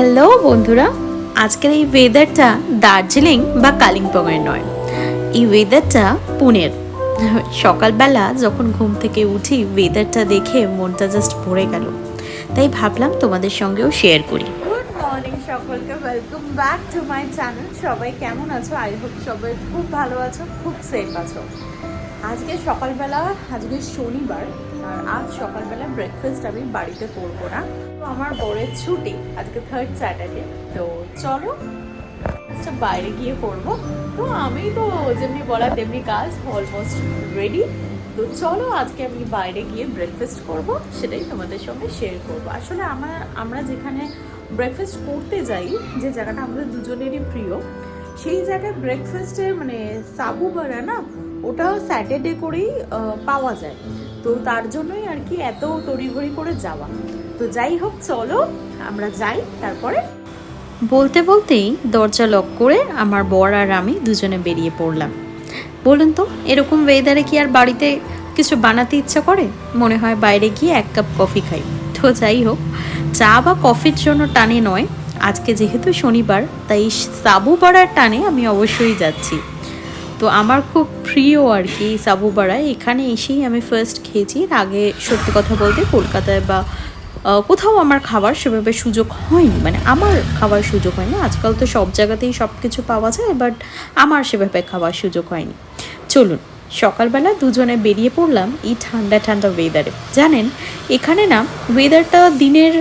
Hello বন্ধুরা, আজকের এই ওয়েদারটা দার্জিলিং বা কালিম্পংয়ের নয়। এই ওয়েদারটা পুনের। সকালবেলা যখন ঘুম থেকে উঠি ওয়েদারটা দেখে মনটা জাস্ট ভরে গেল। তাই ভাবলাম তোমাদের সঙ্গেও শেয়ার করি। মর্নিং সকলকে welcome back to my channel সবাই কেমন আছো? আই হোপ সবাই খুব ভালো আছো, খুব সেফ আছো। আজকে সকালবেলা, আজকে শনিবার আর আজ সকালবেলা ব্রেকফাস্ট আমি বাড়িতে করব না। তো আমার বরের ছুটি, আজকে থার্ড স্যাটারডে তো চলো বাইরে গিয়ে করব। তো আমি তো যেমনি বলা তেমনি কাজ অলমোস্ট রেডি তো চলো আজকে আমি বাইরে গিয়ে ব্রেকফাস্ট করব, সেটাই তোমাদের সঙ্গে শেয়ার করব। আসলে আমার, আমরা যেখানে ব্রেকফাস্ট করতে যাই, যে জায়গাটা আমাদের দুজনেরই প্রিয়, সেই জায়গায় ব্রেকফাস্টে মানে সাবু বাড়া না, ওটা স্যাটারডে করেই পাওয়া যায়। তো তার জন্যই আর কি এত তড়িঘড়ি করে যাওয়া। তো যাই হোক, চলো, আমরা যাই, তারপরে। বলতে বলতেই দরজা লক করে আমার বর আর আমি দুজনে বেরিয়ে পড়লাম। বলুন তো, এরকম ওয়েদারে কি আর বাড়িতে কিছু বানাতে ইচ্ছা করে? মনে হয় বাইরে গিয়ে এক কাপ কফি খাই। তো যাই হোক, চা বা কফির জন্য টানে নয়। আজকে যেহেতু শনিবার, তাই সাবু বাড়ার টানে আমি অবশ্যই যাচ্ছি। তো আমার খুব প্রিয় আর কি এই সাবু বাড়া এখানে এসেই আমি ফার্স্ট খেয়েছি। এর আগে সত্যি কথা বলতে কলকাতায় বা কোথাও আমার খাবার সেভাবে সুযোগ হয়নি। মানে আমার খাবার সুযোগ হয়নি। আজকাল তো সব জায়গাতেই সব কিছু পাওয়া যায় বাট আমার সেভাবে খাবার সুযোগ হয়নি। চলুন। সকালবেলা দুজনে বেরিয়ে পড়লাম এই ঠান্ডা ঠান্ডা ওয়েদারে জানেন, এখানে না ওয়েদারটা দিনের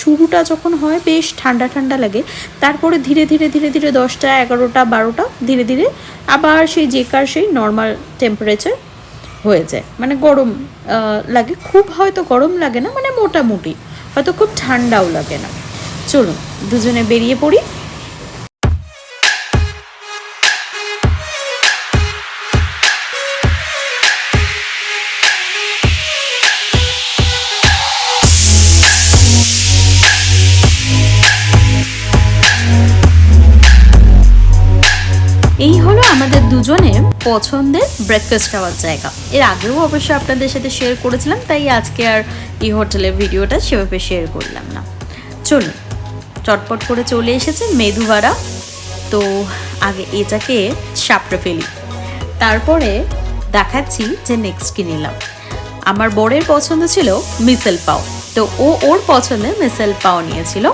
শুরুটা যখন হয় বেশ ঠান্ডা ঠান্ডা লাগে, তারপরে ধীরে ধীরে ধীরে ধীরে দশটা, এগারোটা, বারোটা ধীরে ধীরে আবার সেই যেকার সেই নর্মাল টেম্পারেচার হয়ে যায়। মানে গরম লাগে। খুব হয়তো গরম লাগে না মানে মোটামুটি। হয়তো খুব ঠান্ডাও লাগে না। চলুন, দুজনে বেরিয়ে পড়ি। এই হলো আমাদের দুজনের পছন্দের ব্রেকফাস্ট খাওয়ার জায়গা। এর আগেও অবশ্য আপনাদের সাথে শেয়ার করেছিলাম, তাই আজকে আর এই হোটেলের ভিডিওটা সেভাবে শেয়ার করলাম না। চলুন, চটপট করে চলে এসেছে মেদুবাড়া তো আগে এটাকে সাপড়ে ফেলি। তারপরে দেখাচ্ছি যে নেক্সট কি নিলাম। আমার বরের পছন্দ ছিল মিসেল পাও। তো ও ওর পছন্দে মিসেল পাও নিয়েছিল।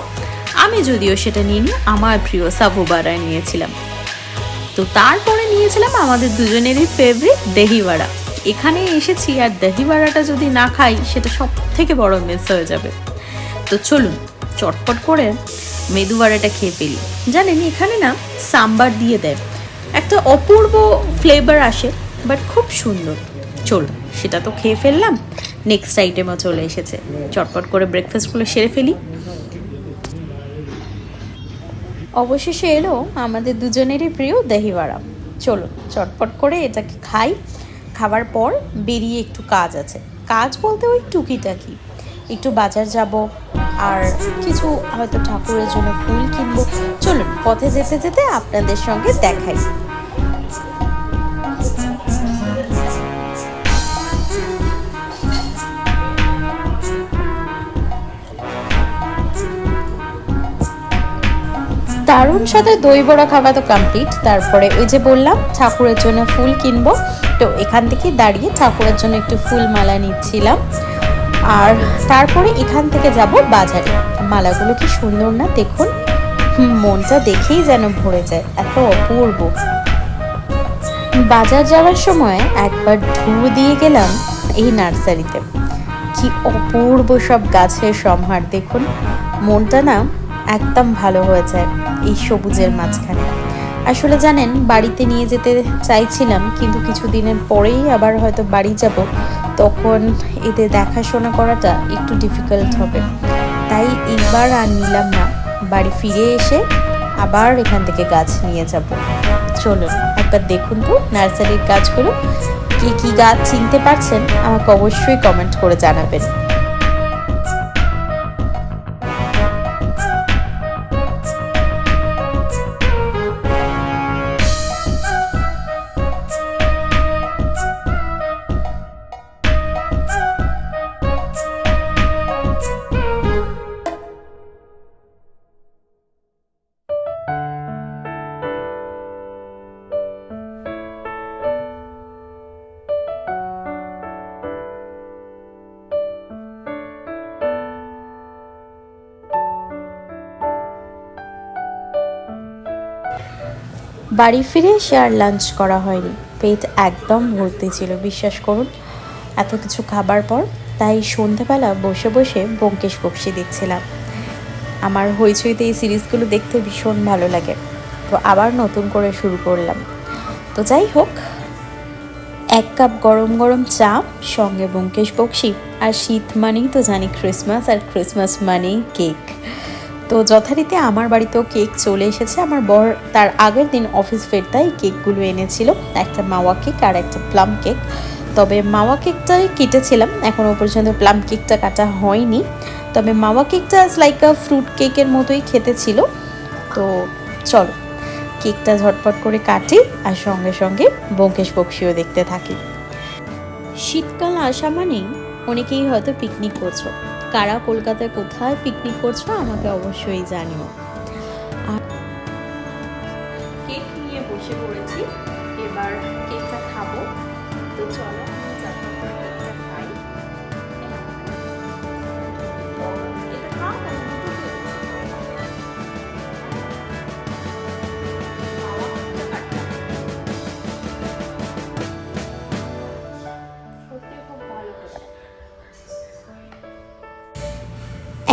আমি যদিও সেটা নিয়ে আমার প্রিয় সাবুবারা নিয়েছিলাম। তো তারপরে নিয়েছিলাম আমাদের দুজনেরই ফেভারিট দহিবাড়া এখানে এসেছি আর দহিবাড়াটা যদি না খাই, সেটা সব থেকে বড় মিস হয়ে যাবে। তো চলুন, চটপট করে মেদু মেদুবাড়াটা খেয়ে ফেলি। জানেন, এখানে না সাম্বার দিয়ে দেয়। একটা অপূর্ব ফ্লেভার আসে বাট খুব সুন্দর। চলুন সেটা তো খেয়ে ফেললাম। নেক্সট আইটেমও চলে এসেছে। চটপট করে ব্রেকফাস্টগুলো সেরে ফেলি। অবশেষে এলো আমাদের দুজনেরই প্রিয় দহিবাড়া চলো, চটপট করে এটাকে খাই। খাবার পর বেরিয়ে একটু কাজ আছে। কাজ বলতে ওই টুকিটাকি। একটু বাজার যাব আর কিছু হয়তো ঠাকুরের জন্য ফুল কিনবো। চলুন, পথে যেতে যেতে আপনাদের সঙ্গে দেখাই। দারুণ সাথে দই বড়া খাওয়া তো কমপ্লিট তারপরে ওই যে বললাম, ঠাকুরের জন্য ফুল কিনবো। তো এখান থেকে দাঁড়িয়ে ঠাকুরের জন্য একটু ফুল মালা নিচ্ছিলাম। আর তারপরে এখান থেকে যাব বাজারে। মালাগুলো কি সুন্দর না? দেখুন, মনটা দেখেই যেন ভরে যায়। এত অপূর্ব। বাজার যাওয়ার সময় একবার ঢু দিয়ে গেলাম এই নার্সারিতে। কি অপূর্ব সব গাছের সম্হার দেখুন, মনটা না একদম ভালো হয়ে যায় এই সবুজের মাঝখানে। আসলে জানেন, বাড়িতে নিয়ে যেতে চাইছিলাম, কিন্তু কিছুদিনের পরেই আবার হয়তো বাড়ি যাব। তখন এদের দেখাশোনা করাটা একটু ডিফিকাল্ট হবে। তাই এইবার আর নিলাম না। বাড়ি ফিরে এসে আবার এখান থেকে গাছ নিয়ে যাব। চলুন, একবার দেখুন তো নার্সারির গাছগুলো। কি কি গাছ চিনতে পারছেন? আমাকে অবশ্যই কমেন্ট করে জানাবেন। বাড়ি ফিরে এসে আর লাঞ্চ করা হয়নি। পেট একদম ভর্তি ছিল, বিশ্বাস করুন। এত কিছু খাবার পর তাই সন্ধেবেলা বসে বসে ব্যোমকেশ বক্সি দেখছিলাম। আমার হইচইতে এই সিরিজগুলো দেখতে ভীষণ ভালো লাগে। তো আবার নতুন করে শুরু করলাম। তো যাই হোক, এক কাপ গরম গরম চা, সঙ্গে ব্যোমকেশ বক্সি আর শীত মানেই তো জানি ক্রিসমাস আর ক্রিসমাস মানেই কেক তো যথারীতি আমার বাড়িতেও কেক চলে এসেছে। আমার বর তার আগের দিন অফিস ফেরতাই কেকগুলো এনেছিল। একটা মাওয়া কেক আর একটা প্লাম কেক। তবে মাওয়া কেকটাই কেটেছিলাম। এখনও পর্যন্ত প্লাম কেকটা কাটা হয়নি। তবে মাওয়া কেকটা লাইক আ ফ্রুট কেকের মতোই খেতে ছিল। তো চলো, কেকটা ঝটপট করে কাটি আর সঙ্গে সঙ্গে ব্যোমকেশ বক্সিও দেখতে থাকি। শীতকাল আসা মানেই অনেকেই হয়তো পিকনিক করছ। কারা কলকাতায় কোথায় পিকনিক করছ আমাকে অবশ্যই জানিও।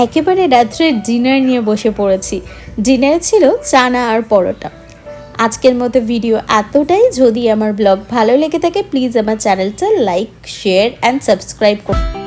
একেবারে রাত্রের ডিনার নিয়ে বসে পড়েছি। ডিনারে ছিল চানা আর পরোটা। আজকের মতো ভিডিও এতটাই। যদি আমার ব্লগ ভালো লেগে থাকে প্লিজ আমার চ্যানেলটা লাইক শেয়ার অ্যান্ড সাবস্ক্রাইব করুন